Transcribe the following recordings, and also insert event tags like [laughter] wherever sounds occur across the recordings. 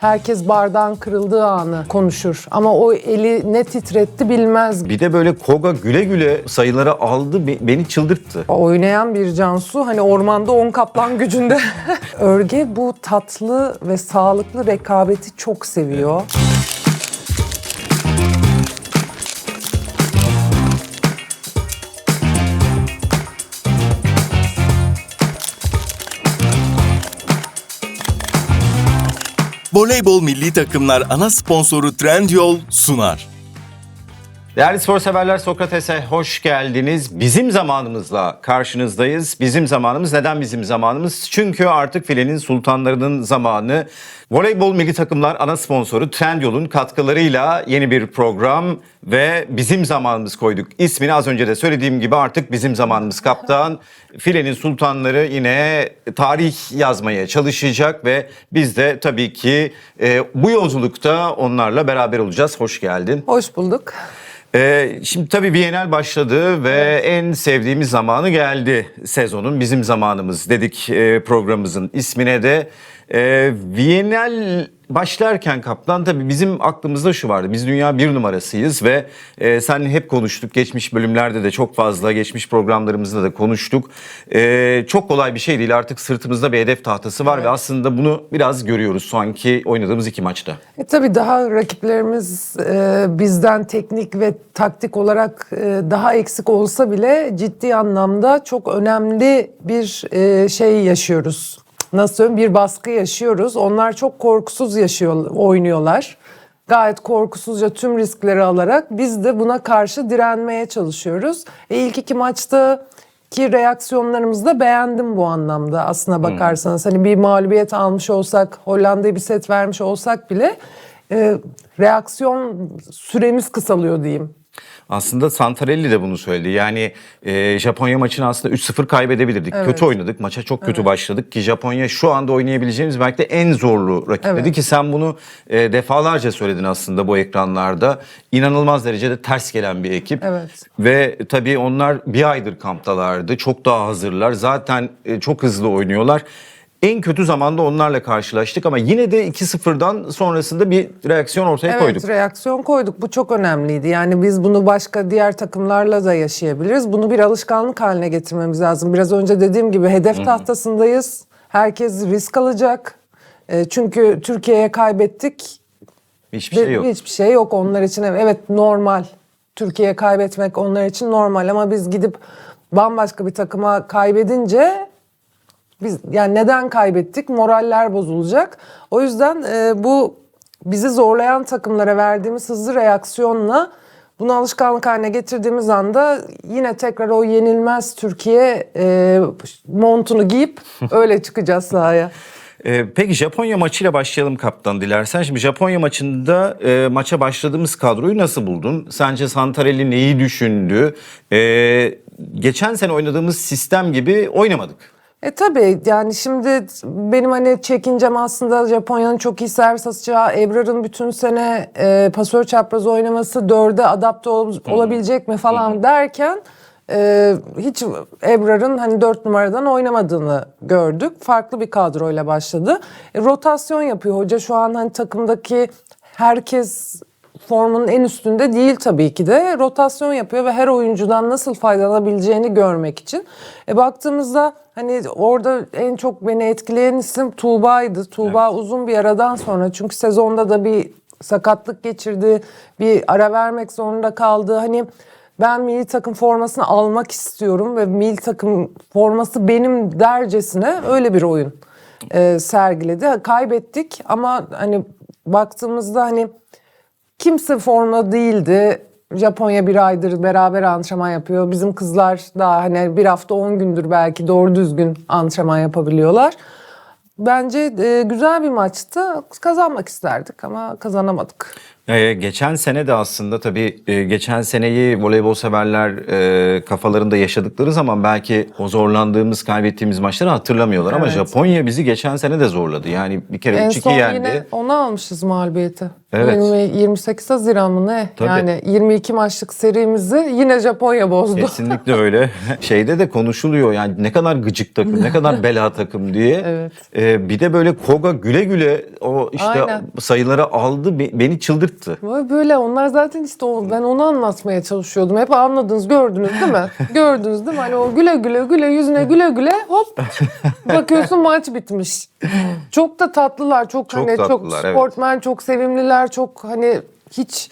Herkes bardağın kırıldığı anı konuşur. Ama o eli ne titretti bilmez. Bir de böyle Koga güle güle sayıları aldı be- beni çıldırttı. Oynayan bir Cansu hani ormanda on kaplan gücünde. [laughs] Örge bu tatlı ve sağlıklı rekabeti çok seviyor. Voleybol milli takımlar ana sponsoru Trendyol sunar. Değerli spor severler Sokrates'e hoş geldiniz. Bizim zamanımızla karşınızdayız. Bizim zamanımız neden bizim zamanımız? Çünkü artık filenin sultanlarının zamanı. Voleybol milli takımlar ana sponsoru Trendyol'un katkılarıyla yeni bir program ve bizim zamanımız koyduk. İsmini az önce de söylediğim gibi artık bizim zamanımız kaptan. Filenin sultanları yine tarih yazmaya çalışacak ve biz de tabii ki e, bu yolculukta onlarla beraber olacağız. Hoş geldin. Hoş bulduk. Ee, şimdi tabii Bienal başladı ve en sevdiğimiz zamanı geldi sezonun. Bizim zamanımız dedik e, programımızın ismine de. E, Bienal başlarken kaptan tabii bizim aklımızda şu vardı. Biz dünya bir numarasıyız ve e, seninle hep konuştuk. Geçmiş bölümlerde de çok fazla, geçmiş programlarımızda da konuştuk. E, çok kolay bir şey değil. Artık sırtımızda bir hedef tahtası var ve aslında bunu biraz görüyoruz şu anki oynadığımız iki maçta. E tabii daha rakiplerimiz e, bizden teknik ve taktik olarak e, daha eksik olsa bile ciddi anlamda çok önemli bir e, şey yaşıyoruz. Nasıl söyleyeyim bir baskı yaşıyoruz. Onlar çok korkusuz yaşıyor, oynuyorlar. Gayet korkusuzca tüm riskleri alarak biz de buna karşı direnmeye çalışıyoruz. E, ilk iki maçta ki reaksiyonlarımızı da beğendim bu anlamda aslına bakarsanız. Hani bir mağlubiyet almış olsak, Hollanda'ya bir set vermiş olsak bile e, reaksiyon süremiz kısalıyor diyeyim. Aslında Santarelli de bunu söyledi. Yani e, Japonya maçını aslında 3-0 kaybedebilirdik. Kötü oynadık. Maça çok kötü başladık ki Japonya şu anda oynayabileceğimiz belki de en zorlu rakip Evet. dedi ki sen bunu e, defalarca söyledin aslında bu ekranlarda. İnanılmaz derecede ters gelen bir ekip. Evet. Ve tabii onlar bir aydır kamptalardı. Çok daha hazırlar. Zaten e, çok hızlı oynuyorlar. En kötü zamanda onlarla karşılaştık ama yine de 2-0'dan sonrasında bir reaksiyon ortaya Evet koyduk. reaksiyon koyduk. Bu çok önemliydi. Yani biz bunu başka diğer takımlarla da yaşayabiliriz. Bunu bir alışkanlık haline getirmemiz lazım. Biraz önce dediğim gibi hedef tahtasındayız. Herkes risk alacak. E, çünkü Türkiye'ye kaybettik. Hiçbir şey yok. Hiçbir şey yok onlar için. Evet normal. Türkiye'ye kaybetmek onlar için normal ama biz gidip bambaşka bir takıma kaybedince biz yani neden kaybettik? Moraller bozulacak. O yüzden e, bu bizi zorlayan takımlara verdiğimiz hızlı reaksiyonla bunu alışkanlık haline getirdiğimiz anda yine tekrar o yenilmez Türkiye e, montunu giyip [laughs] öyle çıkacağız sahaya. Ee, peki Japonya maçıyla başlayalım kaptan dilersen. Şimdi Japonya maçında e, maça başladığımız kadroyu nasıl buldun? Sence Santarelli neyi düşündü? Ee, geçen sene oynadığımız sistem gibi oynamadık. E tabii yani şimdi benim hani çekincem aslında Japonya'nın çok iyi servis atacağı, Ebrar'ın bütün sene e, pasör çapraz oynaması, dörde adapte ol- olabilecek mi falan derken e, hiç Ebrar'ın hani dört numaradan oynamadığını gördük. Farklı bir kadroyla başladı. E, rotasyon yapıyor hoca şu an hani takımdaki herkes formunun en üstünde değil tabii ki de rotasyon yapıyor ve her oyuncudan nasıl faydalanabileceğini görmek için. E baktığımızda hani orada en çok beni etkileyen isim Tuğba'ydı. Tuğba uzun bir aradan sonra çünkü sezonda da bir sakatlık geçirdi. Bir ara vermek zorunda kaldı. Hani ben milli takım formasını almak istiyorum ve milli takım forması benim dercesine öyle bir oyun e, sergiledi. Kaybettik ama hani baktığımızda hani kimse forma değildi. Japonya bir aydır beraber antrenman yapıyor. Bizim kızlar daha hani bir hafta 10 gündür belki doğru düzgün antrenman yapabiliyorlar. Bence e, güzel bir maçtı. Kazanmak isterdik ama kazanamadık. Ee, geçen sene de aslında tabii e, geçen seneyi voleybol severler e, kafalarında yaşadıkları zaman belki o zorlandığımız, kaybettiğimiz maçları hatırlamıyorlar. Ama Evet. Japonya bizi geçen sene de zorladı. Yani bir kere En 3-2 son yendi. yine onu almışız mağlubiyeti. Evet. 20, 28 Haziran mı ne? Tabii. Yani 22 maçlık serimizi yine Japonya bozdu. Kesinlikle öyle. [laughs] Şeyde de konuşuluyor yani ne kadar gıcık takım, ne kadar bela takım diye. [laughs] Evet. Ee, bir de böyle Koga güle güle o işte Aynen. sayıları aldı, be- beni çıldırttı. Böyle böyle onlar zaten işte o, ben onu anlatmaya çalışıyordum. Hep anladınız gördünüz değil mi? [laughs] gördünüz değil mi? Hani o güle güle güle yüzüne güle güle hop bakıyorsun maç bitmiş. Çok da tatlılar çok, Çok hani tatlılar, çok evet. sportmen çok sevimliler çok hani hiç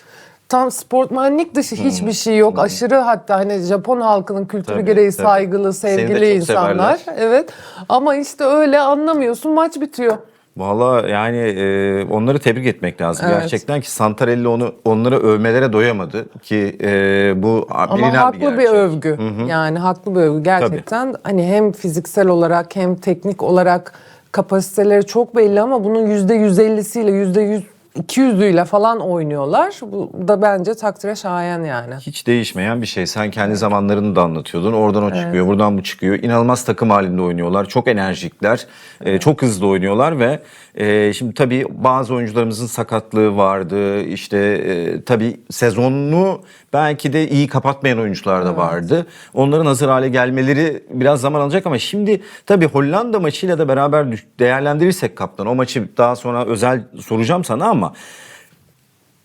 tam sportmenlik dışı hiçbir şey yok. Aşırı hatta hani Japon halkının kültürü Tabii, gereği tabii. saygılı, sevgili insanlar. severler. Evet. Ama işte öyle anlamıyorsun maç bitiyor. Valla yani e, onları tebrik etmek lazım Evet. gerçekten ki Santarelli onu onları övmelere doyamadı ki e, bu Ama bilinen haklı bir, gerçek. övgü. Yani haklı bir övgü gerçekten. Hani hem fiziksel olarak hem teknik olarak kapasiteleri çok belli ama bunun yüzde yüz ellisiyle yüzde yüz 200'üyle falan oynuyorlar. Bu da bence takdire şayan yani. Hiç değişmeyen bir şey. Sen kendi zamanlarını da anlatıyordun. Oradan o çıkıyor, buradan bu çıkıyor. İnanılmaz takım halinde oynuyorlar. Çok enerjikler, e, çok hızlı oynuyorlar ve e, şimdi tabii bazı oyuncularımızın sakatlığı vardı. İşte e, tabii sezonunu belki de iyi kapatmayan oyuncular da vardı. Onların hazır hale gelmeleri biraz zaman alacak ama şimdi tabii Hollanda maçıyla da beraber değerlendirirsek kaptan o maçı daha sonra özel soracağım sana ama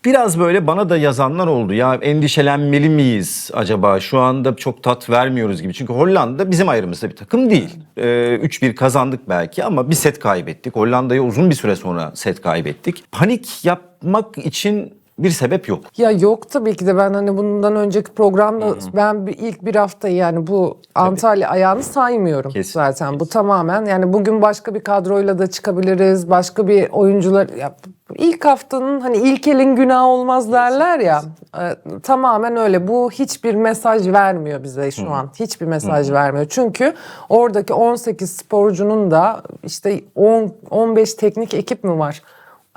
Biraz böyle bana da yazanlar oldu. Ya endişelenmeli miyiz acaba? Şu anda çok tat vermiyoruz gibi. Çünkü Hollanda bizim ayrımızda bir takım değil. Ee, 3-1 kazandık belki ama bir set kaybettik. Hollanda'ya uzun bir süre sonra set kaybettik. Panik yapmak için bir sebep yok. Ya yok tabii ki de ben hani bundan önceki programda ben bir, ilk bir hafta yani bu Antalya ayağını saymıyorum Kesin, zaten. Bu tamamen yani bugün başka bir kadroyla da çıkabiliriz. Başka bir oyuncular ya ilk haftanın hani ilk elin günahı olmaz derler ya. e, tamamen öyle. Bu hiçbir mesaj vermiyor bize şu an. Hiçbir mesaj vermiyor. Çünkü oradaki 18 sporcunun da işte 10 15 teknik ekip mi var?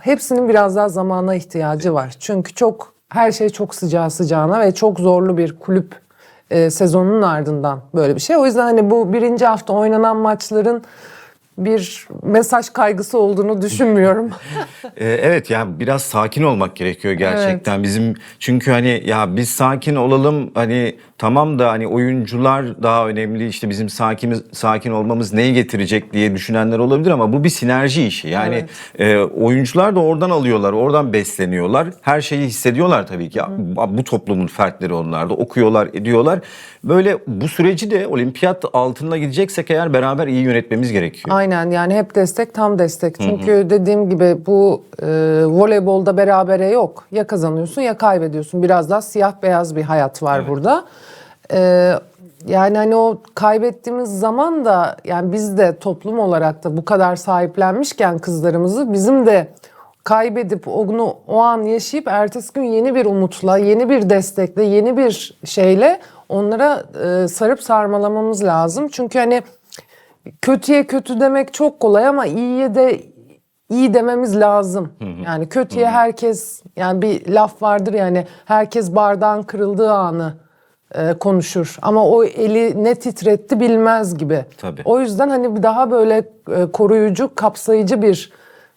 Hepsinin biraz daha zamana ihtiyacı var. Çünkü çok her şey çok sıcağı sıcağına ve çok zorlu bir kulüp e, sezonunun ardından böyle bir şey. O yüzden hani bu birinci hafta oynanan maçların bir mesaj kaygısı olduğunu düşünmüyorum. [laughs] Ee, evet yani biraz sakin olmak gerekiyor gerçekten bizim. Çünkü hani ya biz sakin olalım hani tamam da hani oyuncular daha önemli. İşte bizim sakin sakin olmamız neyi getirecek diye düşünenler olabilir ama bu bir sinerji işi. Yani e, oyuncular da oradan alıyorlar oradan besleniyorlar. Her şeyi hissediyorlar tabii ki. Bu toplumun fertleri onlar da okuyorlar ediyorlar. Böyle bu süreci de olimpiyat altında gideceksek eğer beraber iyi yönetmemiz gerekiyor. Aynen yani hep destek tam destek. Çünkü dediğim gibi bu e, voleybolda berabere yok. Ya kazanıyorsun ya kaybediyorsun. Biraz daha siyah beyaz bir hayat var burada. E, yani hani o kaybettiğimiz zaman da yani biz de toplum olarak da bu kadar sahiplenmişken kızlarımızı bizim de kaybedip onu o an yaşayıp ertesi gün yeni bir umutla, yeni bir destekle, yeni bir şeyle onlara e, sarıp sarmalamamız lazım. Çünkü hani kötüye kötü demek çok kolay ama iyiye de iyi dememiz lazım. Yani kötüye herkes yani bir laf vardır yani herkes bardağın kırıldığı anı e, konuşur ama o eli ne titretti bilmez gibi. Tabii. O yüzden hani daha böyle e, koruyucu, kapsayıcı bir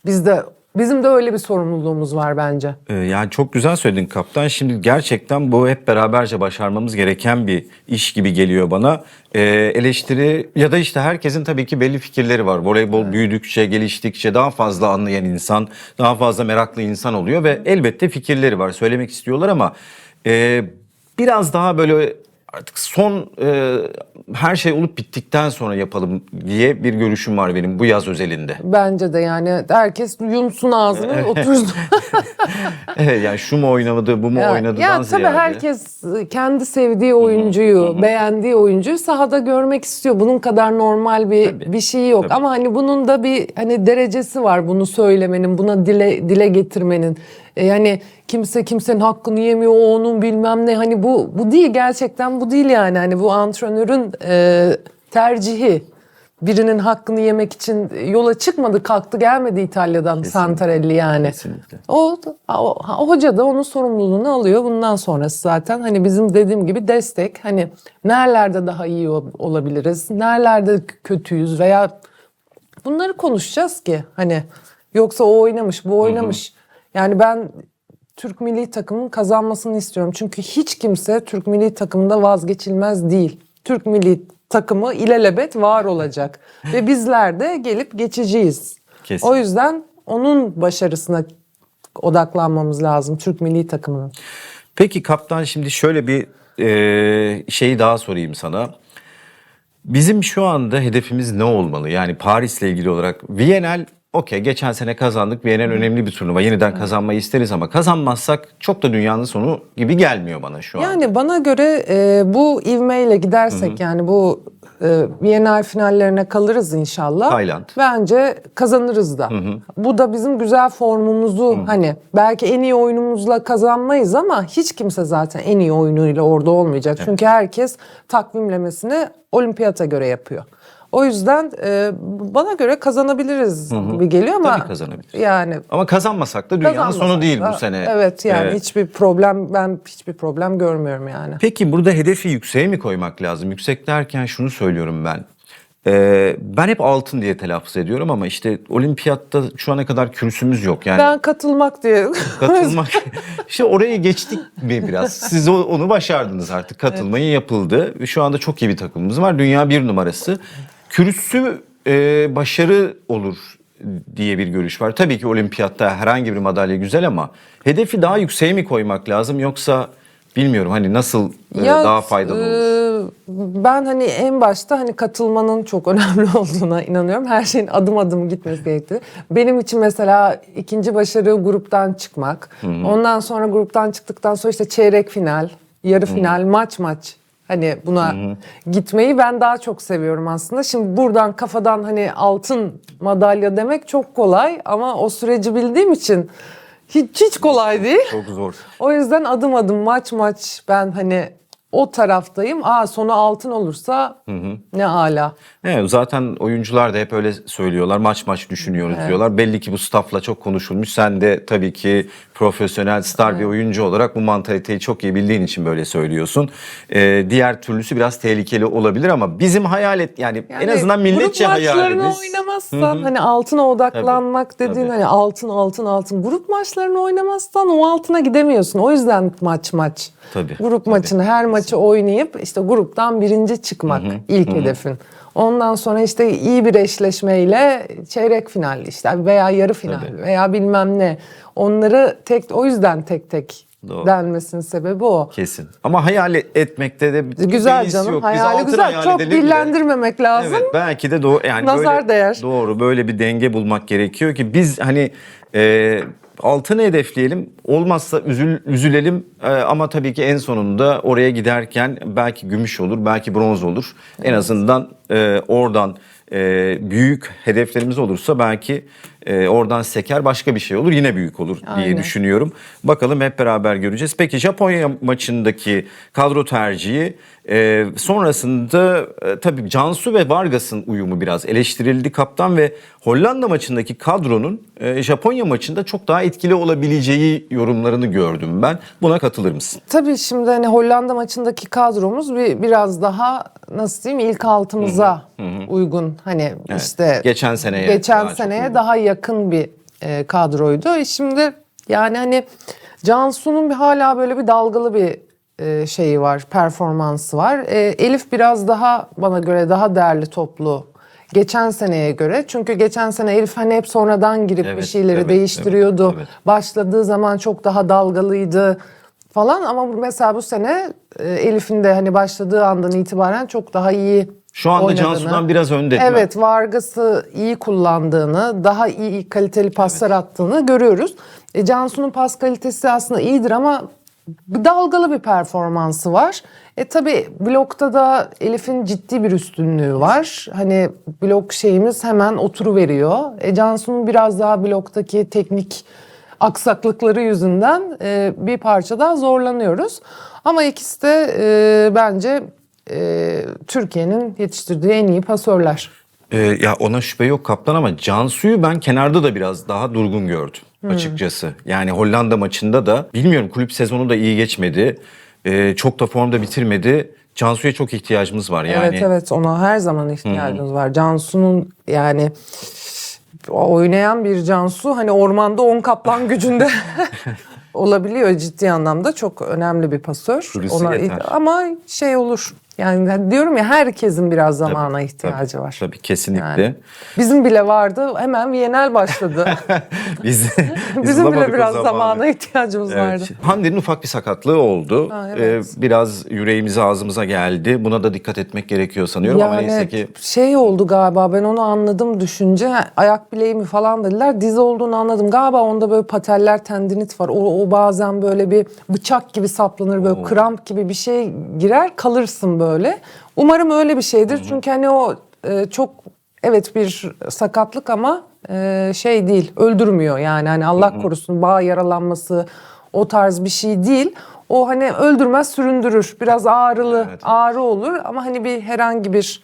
bizde bizim de öyle bir sorumluluğumuz var bence. Ee, Yani çok güzel söyledin kaptan. Şimdi gerçekten bu hep beraberce başarmamız gereken bir iş gibi geliyor bana. Ee, eleştiri ya da işte herkesin tabii ki belli fikirleri var. Voleybol büyüdükçe, geliştikçe daha fazla anlayan insan, daha fazla meraklı insan oluyor ve elbette fikirleri var. Söylemek istiyorlar ama e, biraz daha böyle artık son e, her şey olup bittikten sonra yapalım diye bir görüşüm var benim bu yaz özelinde. Bence de yani herkes yumsun ağzını otursun. [laughs] Evet yani şu mu oynamadı, bu mu Ya, oynadıdan ya tabii ziyade. herkes kendi sevdiği oyuncuyu, beğendiği oyuncuyu sahada görmek istiyor. Bunun kadar normal bir Tabii. bir şey yok. Tabii. Ama hani bunun da bir hani derecesi var bunu söylemenin, buna dile dile getirmenin. E, yani kimse kimsenin hakkını yemiyor, onun bilmem ne. Hani bu bu değil gerçekten bu değil yani. Hani bu antrenörün e, tercihi. birinin hakkını yemek için yola çıkmadı, kalktı gelmedi İtalya'dan Santarelli yani. Kesinlikle. O, o, o hoca da onun sorumluluğunu alıyor. Bundan sonrası zaten hani bizim dediğim gibi destek. Hani nerelerde daha iyi ol- olabiliriz, nerelerde kötüyüz veya bunları konuşacağız ki hani yoksa o oynamış, bu oynamış. Yani ben Türk milli takımın kazanmasını istiyorum. Çünkü hiç kimse Türk milli takımında vazgeçilmez değil. Türk milli takımı ilelebet var olacak ve bizler de gelip geçeceğiz. Kesin. O yüzden onun başarısına odaklanmamız lazım Türk milli takımının. Peki kaptan şimdi şöyle bir e, şeyi daha sorayım sana. Bizim şu anda hedefimiz ne olmalı? Yani Paris'le ilgili olarak Viyanel okey geçen sene kazandık. Viyanel önemli bir turnuva. Yeniden kazanmayı isteriz ama kazanmazsak çok da dünyanın sonu gibi gelmiyor bana şu an. Yani bana göre e, bu ivmeyle gidersek yani bu e, Bienal finallerine kalırız inşallah. Tayland. Bence kazanırız da. Bu da bizim güzel formumuzu hani belki en iyi oyunumuzla kazanmayız ama hiç kimse zaten en iyi oyunuyla orada olmayacak. Çünkü herkes takvimlemesini olimpiyata göre yapıyor. O yüzden e, bana göre kazanabiliriz gibi geliyor ama Tabii kazanabiliriz. yani Ama kazanmasak da dünyanın kazanmasak sonu değil da- bu sene. Evet yani Evet. hiçbir problem ben hiçbir problem görmüyorum yani. Peki burada hedefi yükseğe mi koymak lazım? Yüksek derken şunu söylüyorum ben. Ee, ben hep altın diye telaffuz ediyorum ama işte olimpiyatta şu ana kadar kürsümüz yok. Yani Ben katılmak diye. katılmak [laughs] işte oraya geçtik mi biraz? Siz o- onu başardınız artık. Katılmayı yapıldı. Şu anda çok iyi bir takımımız var. Dünya bir numarası. Kürsü e, başarı olur diye bir görüş var. Tabii ki olimpiyatta herhangi bir madalya güzel ama hedefi daha yükseğe mi koymak lazım yoksa bilmiyorum hani nasıl e, Ya, daha faydalı olur? e, ben hani en başta hani katılmanın çok [laughs] önemli olduğuna inanıyorum. Her şeyin adım adım gitmesi gerektiği. Benim için mesela ikinci başarı gruptan çıkmak. Ondan sonra gruptan çıktıktan sonra işte çeyrek final, yarı final, maç maç. Hani buna gitmeyi ben daha çok seviyorum aslında. Şimdi buradan kafadan hani altın madalya demek çok kolay ama o süreci bildiğim için hiç, hiç kolay değil. Çok zor. [laughs] O yüzden adım adım maç maç ben hani o taraftayım. Aa sonu altın olursa ne ala. Evet, zaten oyuncular da hep öyle söylüyorlar. Maç maç düşünüyoruz diyorlar. Belli ki bu staffla çok konuşulmuş. Sen de tabii ki profesyonel star bir oyuncu olarak bu mantaliteyi çok iyi bildiğin için böyle söylüyorsun. Ee, diğer türlüsü biraz tehlikeli olabilir ama bizim hayal et yani, en Yani azından milletçe grup maçlarını hayalimiz. oynamazsan hani altına odaklanmak Tabii, dediğin tabii. hani altın altın altın grup maçlarını oynamazsan o altına gidemiyorsun. O yüzden maç maç. Tabii, Grup tabii. maçını her maçı oynayıp işte gruptan birinci çıkmak ilk hedefin. Ondan sonra işte iyi bir eşleşmeyle çeyrek final işte veya yarı final Tabii. veya bilmem ne. Onları tek o yüzden tek tek Doğru. denmesinin sebebi o. Kesin. Ama hayal etmekte de bir Güzel canım. yok. Biz hayali altın güzel. hayal Çok edelim de. dillendirmemek lazım. Evet belki de doğru yani Nazar böyle, değer. Doğru böyle bir denge bulmak gerekiyor ki biz hani e, altını hedefleyelim. Olmazsa üzül, üzülelim. E, ama tabii ki en sonunda oraya giderken belki gümüş olur belki bronz olur. En azından e, oradan e, büyük hedeflerimiz olursa belki e, oradan seker başka bir şey olur yine büyük olur diye Aynen. düşünüyorum. Bakalım hep beraber göreceğiz. Peki Japonya maçındaki kadro tercihi e, sonrasında e, tabii Cansu ve Vargas'ın uyumu biraz eleştirildi kaptan ve Hollanda maçındaki kadronun e, Japonya maçında çok daha etkili olabileceği yorumlarını gördüm ben. Buna katılır mısın? Tabii şimdi hani Hollanda maçındaki kadromuz bir biraz daha nasıl diyeyim ilk altımıza uygun. Hani işte Geçen seneye geçen daha seneye daha yakın bir e, kadroydu. E Şimdi yani hani Cansu'nun bir hala böyle bir dalgalı bir e, şeyi var, performansı var. E, Elif biraz daha bana göre daha değerli toplu geçen seneye göre. Çünkü geçen sene Elif hani hep sonradan girip bir Evet, şeyleri evet, değiştiriyordu. evet, evet. Başladığı zaman çok daha dalgalıydı falan ama mesela bu sene e, Elif'in de hani başladığı andan itibaren çok daha iyi Şu anda oynadığını. Cansu'dan biraz önde değil mi? Evet Vargas'ı iyi kullandığını, daha iyi kaliteli paslar attığını görüyoruz. E, Cansu'nun pas kalitesi aslında iyidir ama dalgalı bir performansı var. E tabi blokta da Elif'in ciddi bir üstünlüğü var. Hani blok şeyimiz hemen oturu veriyor. E Cansu'nun biraz daha bloktaki teknik aksaklıkları yüzünden e, bir parça daha zorlanıyoruz. Ama ikisi de e, bence e, Türkiye'nin yetiştirdiği en iyi pasörler. Ee, ya ona şüphe yok kaptan ama Cansu'yu ben kenarda da biraz daha durgun gördüm açıkçası. Yani Hollanda maçında da bilmiyorum kulüp sezonu da iyi geçmedi. Ee, çok da formda bitirmedi. Cansu'ya çok ihtiyacımız var yani. Evet evet ona her zaman ihtiyacımız var. Cansu'nun yani oynayan bir Cansu hani ormanda 10 kaplan gücünde [laughs] [laughs] olabiliyor ciddi anlamda çok önemli bir pasör. Süresi yeter. ama şey olur. Yani diyorum ya herkesin biraz zamana Tabii, ihtiyacı tabii, var. Tabii kesinlikle. Yani bizim bile vardı. Hemen Viyanel başladı. [laughs] Biz, biz bizim bile biraz zamanı. zamana ihtiyacımız vardı. Evet. Hande'nin ufak bir sakatlığı oldu. Ha, evet. Ee, biraz yüreğimize ağzımıza geldi. Buna da dikkat etmek gerekiyor sanıyorum ama neyse ki şey oldu galiba ben onu anladım düşünce ayak bileği mi falan dediler diz olduğunu anladım galiba onda böyle pateller tendinit var o, o bazen böyle bir bıçak gibi saplanır böyle kramp gibi bir şey girer kalırsın böyle umarım öyle bir şeydir çünkü hani o e, çok evet bir sakatlık ama e, şey değil öldürmüyor yani hani Allah korusun bağ yaralanması o tarz bir şey değil. O hani öldürmez süründürür. Biraz ağrılı, Evet. ağrı olur ama hani bir herhangi bir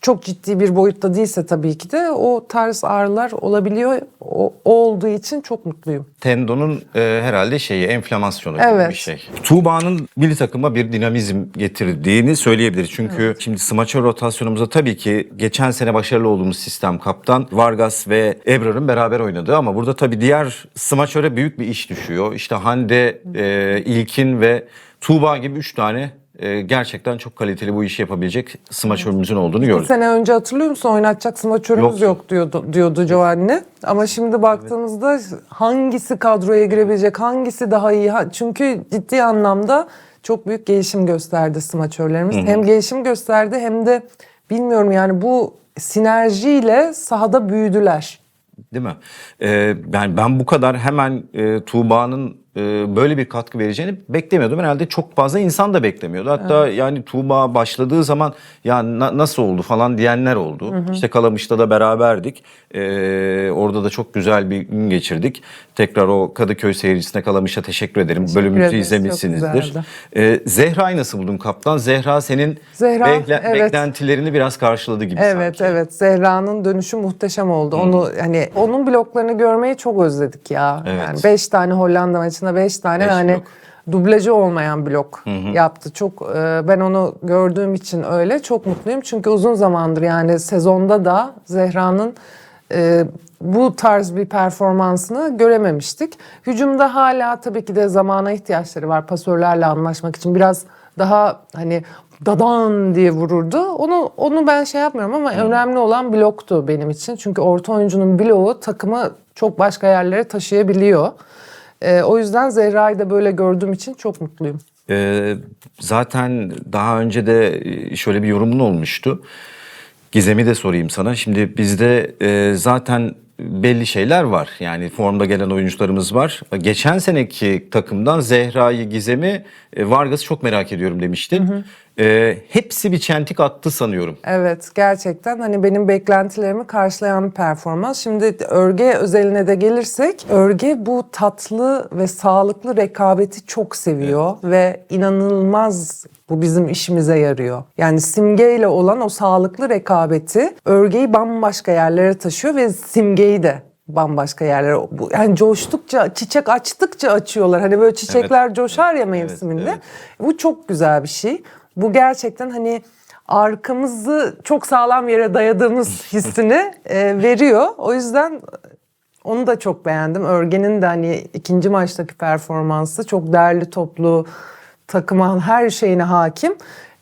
çok ciddi bir boyutta değilse tabii ki de o tarz ağrılar olabiliyor. O, o olduğu için çok mutluyum. tendonun e, herhalde şeyi enflamasyonu gibi Evet. bir şey. Tuğba'nın milli takıma bir dinamizm getirdiğini söyleyebiliriz. Çünkü şimdi smaçör rotasyonumuzda tabii ki geçen sene başarılı olduğumuz sistem kaptan Vargas ve Ebrar'ın beraber oynadığı ama burada tabii diğer smaçöre büyük bir iş düşüyor. İşte Hande, e, İlkin ve Tuğba gibi üç tane e, gerçekten çok kaliteli bu işi yapabilecek smaçörümüzün olduğunu Bir gördük. sene önce hatırlıyor musun oynatacak smaçörümüz Yoktu. yok diyordu, diyordu Giovanni. Ama şimdi baktığımızda hangisi kadroya girebilecek, hangisi daha iyi? Çünkü ciddi anlamda çok büyük gelişim gösterdi smaçörlerimiz. Hem gelişim gösterdi hem de bilmiyorum yani bu sinerjiyle sahada büyüdüler. Değil mi? Ee, ben ben bu kadar hemen e, Tuğba'nın böyle bir katkı vereceğini beklemiyordum. Herhalde çok fazla insan da beklemiyordu. Hatta yani Tuğba başladığı zaman ya na- nasıl oldu falan diyenler oldu. İşte Kalamış'ta da beraberdik. Ee, orada da çok güzel bir gün geçirdik. Tekrar o Kadıköy seyircisine Kalamış'a teşekkür ederim. Bölümümüzü ederiz, izlemişsinizdir. Ee, Zehra'yı nasıl buldun kaptan? Zehra senin Zehra, bekle- evet. beklentilerini biraz karşıladı gibi Evet sanki. evet Zehra'nın dönüşü muhteşem oldu. Onu hani onun bloklarını görmeyi çok özledik ya. Evet. Yani 5 tane Hollanda maçında 5 tane Beş hani blok. dublajı olmayan blok yaptı. Çok e, ben onu gördüğüm için öyle çok mutluyum. Çünkü uzun zamandır yani sezonda da Zehra'nın e, bu tarz bir performansını görememiştik. Hücumda hala tabii ki de zamana ihtiyaçları var pasörlerle anlaşmak için. Biraz daha hani dadan diye vururdu. Onu onu ben şey yapmıyorum ama önemli olan bloktu benim için. Çünkü orta oyuncunun bloğu takımı çok başka yerlere taşıyabiliyor. Ee, o yüzden Zehra'yı da böyle gördüğüm için çok mutluyum. Ee, zaten daha önce de e, şöyle bir yorumun olmuştu. Gizem'i de sorayım sana. Şimdi bizde e, zaten belli şeyler var. Yani formda gelen oyuncularımız var. Geçen seneki takımdan Zehra'yı, Gizem'i, e, Vargas'ı çok merak ediyorum demiştin. E, hepsi bir çentik attı sanıyorum. Evet gerçekten hani benim beklentilerimi karşılayan bir performans. Şimdi örge özeline de gelirsek örge bu tatlı ve sağlıklı rekabeti çok seviyor ve inanılmaz bu bizim işimize yarıyor. Yani simgeyle olan o sağlıklı rekabeti örgeyi bambaşka yerlere taşıyor ve simgeyi de bambaşka yerlere. Bu, yani coştukça, çiçek açtıkça açıyorlar. Hani böyle çiçekler coşar ya mevsiminde. evet. Bu çok güzel bir şey. Bu gerçekten hani arkamızı çok sağlam yere dayadığımız [laughs] hissini e, veriyor. O yüzden onu da çok beğendim. Örgen'in de hani ikinci maçtaki performansı çok değerli toplu, takıma her şeyine hakim.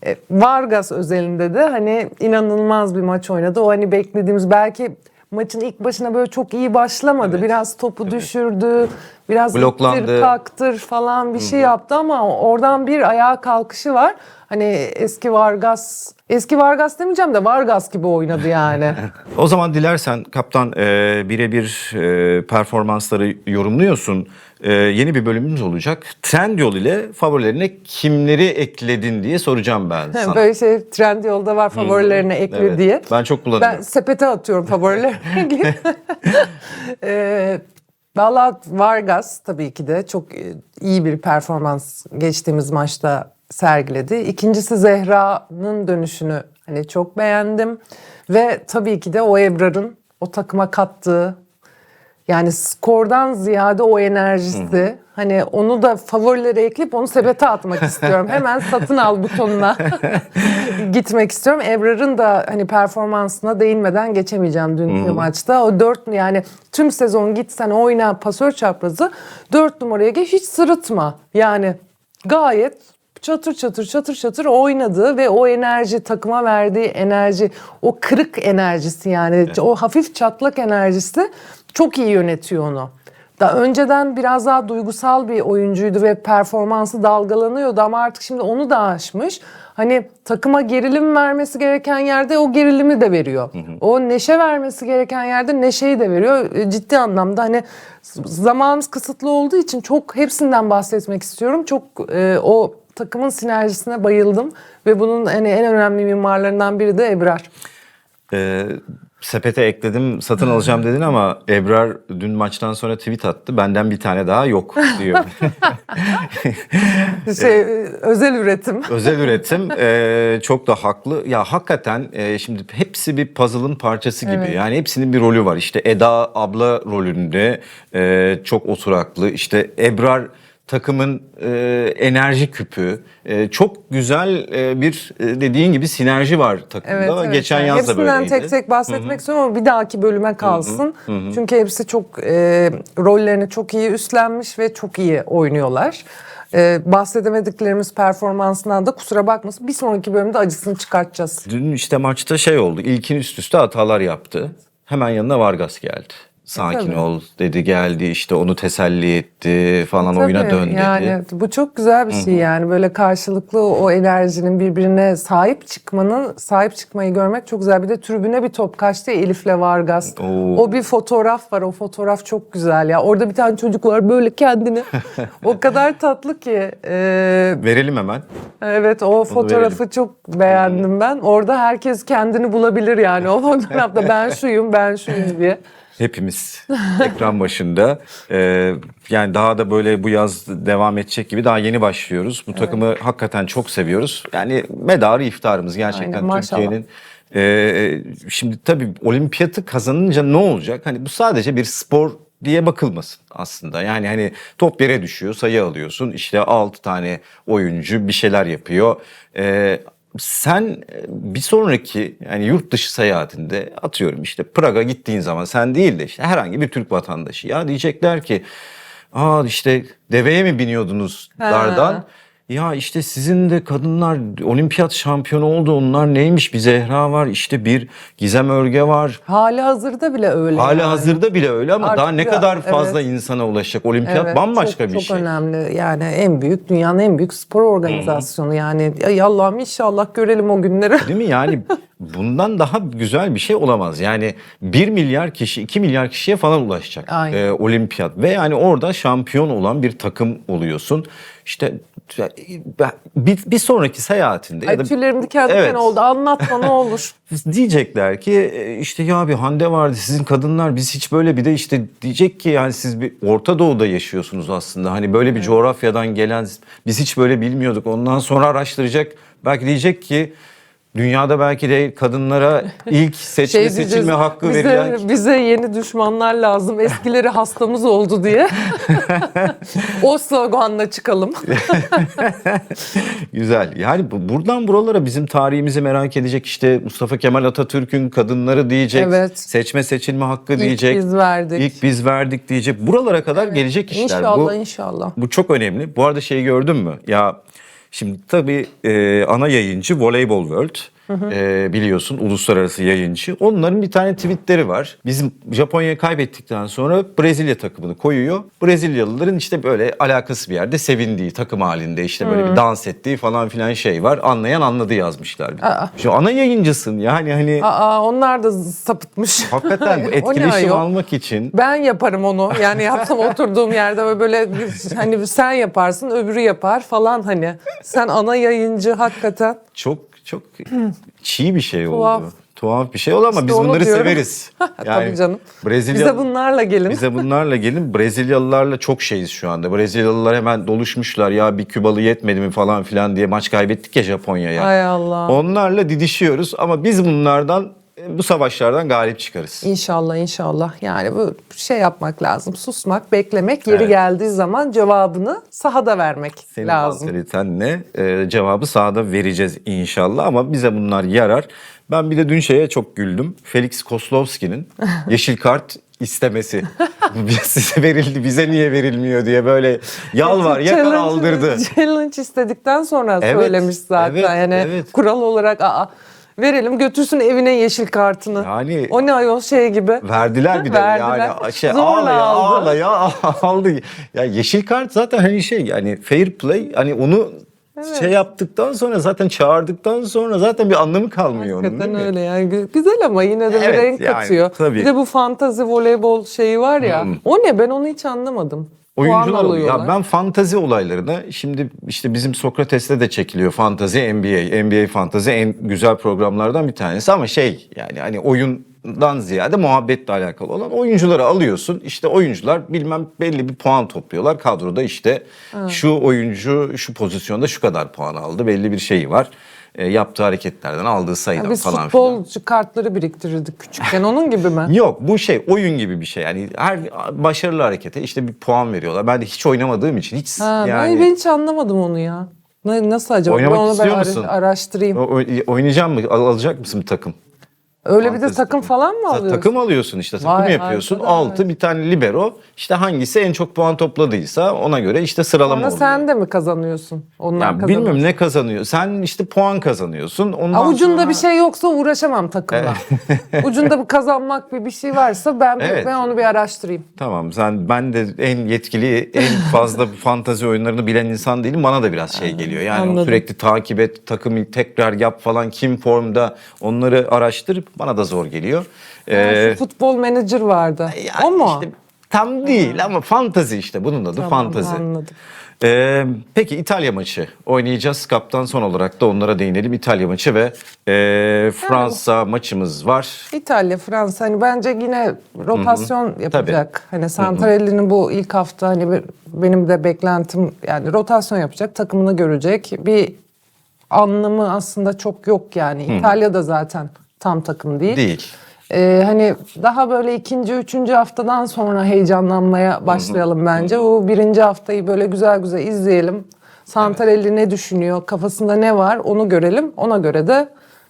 E, Vargas özelinde de hani inanılmaz bir maç oynadı. O hani beklediğimiz belki maçın ilk başına böyle çok iyi başlamadı. Biraz topu düşürdü. Biraz Bloklandı. ittir, kalktır falan bir şey yaptı ama oradan bir ayağa kalkışı var. Hani eski Vargas, eski Vargas demeyeceğim de Vargas gibi oynadı yani. [laughs] O zaman dilersen kaptan e, birebir e, performansları yorumluyorsun. E, yeni bir bölümümüz olacak. Trendyol ile favorilerine kimleri ekledin diye soracağım ben [laughs] sana. Böyle şey trend yolda var favorilerine ekle Evet. diye. Ben çok kullanıyorum. Ben sepete atıyorum favorilerine. [laughs] ee, Valla Vargas tabii ki de çok e, iyi bir performans geçtiğimiz maçta sergiledi. İkincisi Zehra'nın dönüşünü Hani çok beğendim ve tabii ki de o Ebrar'ın o takıma kattığı yani skordan ziyade o enerjisi hani onu da favorilere ekleyip onu sepete atmak istiyorum. Hemen satın al butonuna [laughs] gitmek istiyorum. Ebrar'ın da hani performansına değinmeden geçemeyeceğim dünkü maçta. O dört yani tüm sezon git sen oyna pasör çaprazı dört numaraya geç hiç sırıtma. Yani gayet çatır çatır çatır çatır oynadı ve o enerji takıma verdiği enerji o kırık enerjisi yani o hafif çatlak enerjisi çok iyi yönetiyor onu. Da önceden biraz daha duygusal bir oyuncuydu ve performansı dalgalanıyordu ama artık şimdi onu da aşmış. Hani takıma gerilim vermesi gereken yerde o gerilimi de veriyor. O neşe vermesi gereken yerde neşeyi de veriyor. E, Ciddi anlamda hani zamanımız kısıtlı olduğu için çok hepsinden bahsetmek istiyorum. Çok e, o takımın sinerjisine bayıldım ve bunun hani en önemli mimarlarından biri de Ebrar. Ee, sepete ekledim satın alacağım dedin ama Ebrar dün maçtan sonra tweet attı. Benden bir tane daha yok diyor. [laughs] [laughs] Şey, e, özel üretim. Özel üretim e, çok da haklı. Ya hakikaten e, şimdi hepsi bir puzzle'ın parçası gibi. Evet. Yani hepsinin bir rolü var. İşte Eda abla rolünde e, çok oturaklı. İşte Ebrar takımın e, enerji küpü. E, çok güzel e, bir e, dediğin gibi sinerji var takımda. Evet, evet. Geçen Yani yaz da Hepsinden böyleydi. tek tek bahsetmek istiyorum ama bir dahaki bölüme kalsın. Çünkü hepsi çok e, rollerini çok iyi üstlenmiş ve çok iyi oynuyorlar. E, bahsedemediklerimiz performansından da kusura bakmasın. Bir sonraki bölümde acısını çıkartacağız. Dün işte maçta şey oldu. İlkin üst üste hatalar yaptı. Hemen yanına Vargas geldi. Sakin tabii. ol dedi geldi işte onu teselli etti falan oyuna Tabii, dön dedi. Yani bu çok güzel bir şey yani böyle karşılıklı o enerjinin birbirine sahip çıkmanın sahip çıkmayı görmek çok güzel. Bir de tribüne bir top kaçtı Elif'le Vargas. Oo. O bir fotoğraf var o fotoğraf çok güzel ya. Orada bir tane çocuk var böyle kendini [laughs] o kadar tatlı ki. Ee, Verelim hemen. evet o fotoğrafı çok beğendim ben. Orada herkes kendini bulabilir yani o fotoğrafta ben şuyum ben şuyum diye. Hepimiz ekran başında. Ee, yani daha da böyle bu yaz devam edecek gibi daha yeni başlıyoruz. Bu takımı hakikaten çok seviyoruz. Yani medarı iftarımız gerçekten Aynen, maşallah. Türkiye'nin. Ee, şimdi tabii olimpiyatı kazanınca ne olacak? Hani bu sadece bir spor diye bakılmasın aslında. Yani hani top yere düşüyor, sayı alıyorsun. İşte 6 tane oyuncu bir şeyler yapıyor. Ee, sen e, bir sonraki yani yurt dışı seyahatinde atıyorum işte Praga gittiğin zaman sen değil de işte herhangi bir Türk vatandaşı ya diyecekler ki aa işte deveye mi biniyordunuz Ha. Ya işte sizin de kadınlar olimpiyat şampiyonu oldu onlar neymiş bir Zehra var işte bir Gizem Örge var. Hali hazırda bile öyle. Hala yani. hazırda bile öyle ama Artık daha ne kadar fazla evet. insana ulaşacak olimpiyat Evet, bambaşka çok, bir çok şey. önemli yani en büyük dünyanın en büyük spor organizasyonu yani ay Allah'ım inşallah görelim o günleri. Değil mi? Yani bundan daha güzel bir şey olamaz. Yani 1 milyar kişi, 2 milyar kişiye falan ulaşacak Aynen. e, olimpiyat. Ve yani orada şampiyon olan bir takım oluyorsun. İşte bir, bir sonraki seyahatinde ya Ay da tüylerim diken diken Evet. oldu anlatma ne olur. [laughs] diyecekler ki e, işte ya bir Hande vardı sizin kadınlar biz hiç böyle bir de işte diyecek ki yani siz bir Orta Doğu'da yaşıyorsunuz aslında. Hani böyle bir coğrafyadan gelen biz hiç böyle bilmiyorduk. Ondan sonra araştıracak belki diyecek ki dünyada belki de kadınlara ilk [laughs] seçme Şey diyeceğiz, seçilme hakkı bize, verilen bize yeni düşmanlar lazım eskileri hastamız oldu diye. [laughs] o sloganla çıkalım. [laughs] güzel. Yani bu, buradan buralara bizim tarihimizi merak edecek işte Mustafa Kemal Atatürk'ün kadınları diyecek. Evet. Seçme seçilme hakkı diyecek. biz verdik. İlk biz verdik diyecek. Buralara kadar gelecek işler. İnşallah bu, inşallah. Bu çok önemli. Bu arada şeyi gördün mü? Ya şimdi tabii e, ana yayıncı Voleybol World. E, biliyorsun uluslararası yayıncı. Onların bir tane tweetleri var. Bizim Japonya'yı kaybettikten sonra Brezilya takımını koyuyor. Brezilyalıların işte böyle alakası bir yerde sevindiği takım halinde işte böyle bir dans ettiği falan filan şey var. Anlayan anladı yazmışlar. Aa. Şu ana yayıncısın yani hani Aa, onlar da sapıtmış. hakikaten [laughs] etkileşim almak için Ben yaparım onu. Yani yapsam oturduğum yerde böyle, böyle hani sen yaparsın öbürü yapar falan hani. Sen ana yayıncı hakikaten. çok çok çiğ bir şey oldu. Tuhaf, bir şey oldu ama İşte biz bunları diyorum. severiz. [laughs] Tabii canım. Brezilya, Bize bunlarla gelin. bize bunlarla gelin. Brezilyalılarla çok şeyiz şu anda. Brezilyalılar hemen doluşmuşlar ya bir Kübalı yetmedi mi falan filan diye maç kaybettik ya Japonya'ya. Hay Allah. Onlarla didişiyoruz ama biz bunlardan bu savaşlardan galip çıkarız. İnşallah inşallah. Yani bu şey yapmak lazım. Susmak, beklemek, yeri Evet. geldiği zaman cevabını sahada vermek Senin lazım. ne? cevabı sahada vereceğiz inşallah ama bize bunlar yarar. Ben bir de dün şeye çok güldüm. Felix Koslowski'nin [laughs] yeşil kart istemesi. Size verildi bize niye verilmiyor diye böyle yalvar yakar aldırdı. Challenge istedikten sonra Evet, söylemiş zaten. evet, yani evet. kural olarak aa, verelim götürsün evine yeşil kartını. Yani- o ne ayol şey gibi. Verdiler bir de Verdiler. yani şey Zorla ağlaya aldı. ağlaya [laughs] aldı. Ya yeşil kart zaten hani şey yani fair play hani onu şey yaptıktan sonra zaten çağırdıktan sonra zaten bir anlamı kalmıyor onun Hakikaten değil mi? öyle yani Gü- güzel ama yine de bir Evet, renk yani, katıyor. tabii. Hmm. Bir de bu fantazi voleybol şeyi var ya. O ne ben onu hiç anlamadım. Oyuncular Puan oluyor. alıyorlar. Ya ben fantazi olaylarına şimdi işte bizim Sokrates'te de çekiliyor fantazi NBA. NBA fantazi en güzel programlardan bir tanesi ama şey yani hani oyundan ziyade muhabbetle alakalı olan oyuncuları alıyorsun. İşte oyuncular bilmem belli bir puan topluyorlar. Kadroda işte şu oyuncu şu pozisyonda şu kadar puan aldı. Belli bir şeyi var. E, yaptığı hareketlerden aldığı sayıdan Biz falan filan. futbolcu kartları biriktirirdik küçükken onun gibi mi? [laughs] Yok bu şey oyun gibi bir şey. Yani her başarılı harekete işte bir puan veriyorlar. Ben de hiç oynamadığım için hiç Ha, yani ben hiç anlamadım onu ya. Nasıl acaba? Oynamak ben onu istiyor ben musun? araştırayım. O- oy- oynayacak mı? Al- Alacak mısın bir takım? Öyle bir de Fantezi takım falan mı alıyorsun? Takım alıyorsun işte takım Vay yapıyorsun. arkadaş. Altı bir tane libero. İşte hangisi en çok puan topladıysa ona göre işte sıralama Sonra oluyor. sen de mi kazanıyorsun? Onlar Ya kazanıyor. bilmiyorum ne kazanıyor. Sen işte puan kazanıyorsun. Ondan Avucunda sonra- bir şey yoksa uğraşamam takımla. [laughs] Ucunda bir kazanmak bir bir şey varsa ben Evet. ben onu bir araştırayım. Tamam sen ben de en yetkili en fazla [laughs] fantazi oyunlarını bilen insan değilim. Bana da biraz şey geliyor. Yani anladım. sürekli takip et, takımı tekrar yap falan kim formda onları araştır bana da zor geliyor. Ee, futbol menajer vardı. yani o mu? işte tam değil ama fantazi işte bunun adı Tamam, fantazi. Anladım. Ee, peki İtalya maçı oynayacağız. Kaptan son olarak da onlara değinelim. İtalya maçı ve e, Fransa maçımız var. İtalya, Fransa hani bence yine rotasyon yapacak. Hani Santarelli'nin bu ilk hafta hani benim de beklentim yani rotasyon yapacak, takımını görecek. Bir anlamı aslında çok yok yani. İtalya da zaten tam takım değil. Değil. Ee, hani daha böyle ikinci, üçüncü haftadan sonra heyecanlanmaya başlayalım bence. O birinci haftayı böyle güzel güzel izleyelim. Santarelli ne düşünüyor, kafasında ne var onu görelim. Ona göre de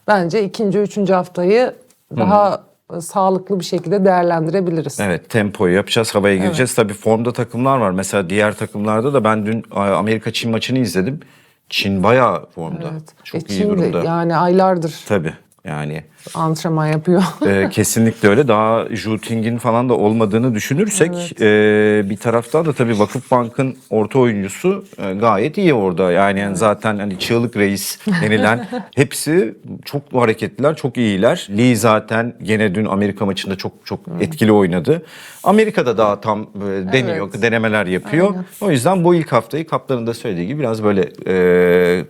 bence ikinci, üçüncü haftayı daha e, sağlıklı bir şekilde değerlendirebiliriz. Evet tempoyu yapacağız havaya gireceğiz. Tabii formda takımlar var. Mesela diğer takımlarda da ben dün Amerika Çin maçını izledim. Çin bayağı formda. Çok E, iyi Çin de durumda. Yani aylardır Tabii yani antrenman yapıyor. [laughs] e, kesinlikle öyle. Daha Juting'in falan da olmadığını düşünürsek e, bir taraftan da tabii Vakıfbank'ın orta oyuncusu e, gayet iyi orada. Yani, yani zaten hani çığlık reis denilen [laughs] hepsi çok hareketliler, çok iyiler. Lee zaten gene dün Amerika maçında çok çok etkili oynadı. Amerika'da daha tam e, deniyor, Evet. denemeler yapıyor. O yüzden bu ilk haftayı kaptanın da söylediği gibi biraz böyle e,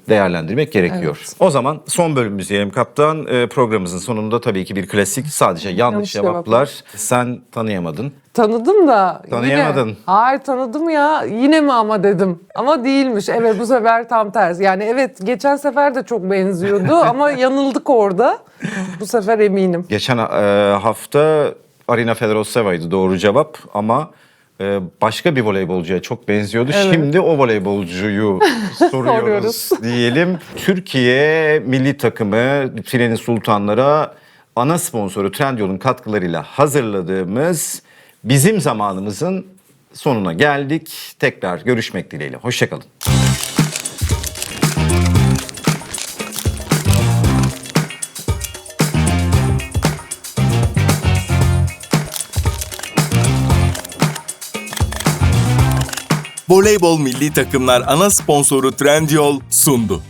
değerlendirmek gerekiyor. Evet. O zaman son bölümümüz diyelim kaptan. E, programımızın sonunda tabii ki bir klasik sadece yanlış, Yanlış cevaplar. Sen tanıyamadın. Tanıdım da. Tanıyamadın. Yine, hayır tanıdım ya. Yine mi ama dedim. Ama değilmiş. Evet bu sefer tam tersi. Yani evet geçen sefer de çok benziyordu [laughs] ama yanıldık orada. Bu sefer eminim. Geçen e, hafta Arina Fedoroseva'ydı doğru cevap ama başka bir voleybolcuya çok benziyordu. Evet. Şimdi o voleybolcuyu [laughs] soruyoruz Soruyoruz. diyelim. Türkiye milli takımı Filenin Sultanlara ana sponsoru Trendyol'un katkılarıyla hazırladığımız bizim zamanımızın sonuna geldik. Tekrar görüşmek dileğiyle. Hoşçakalın. Voleybol milli takımlar ana sponsoru Trendyol sundu.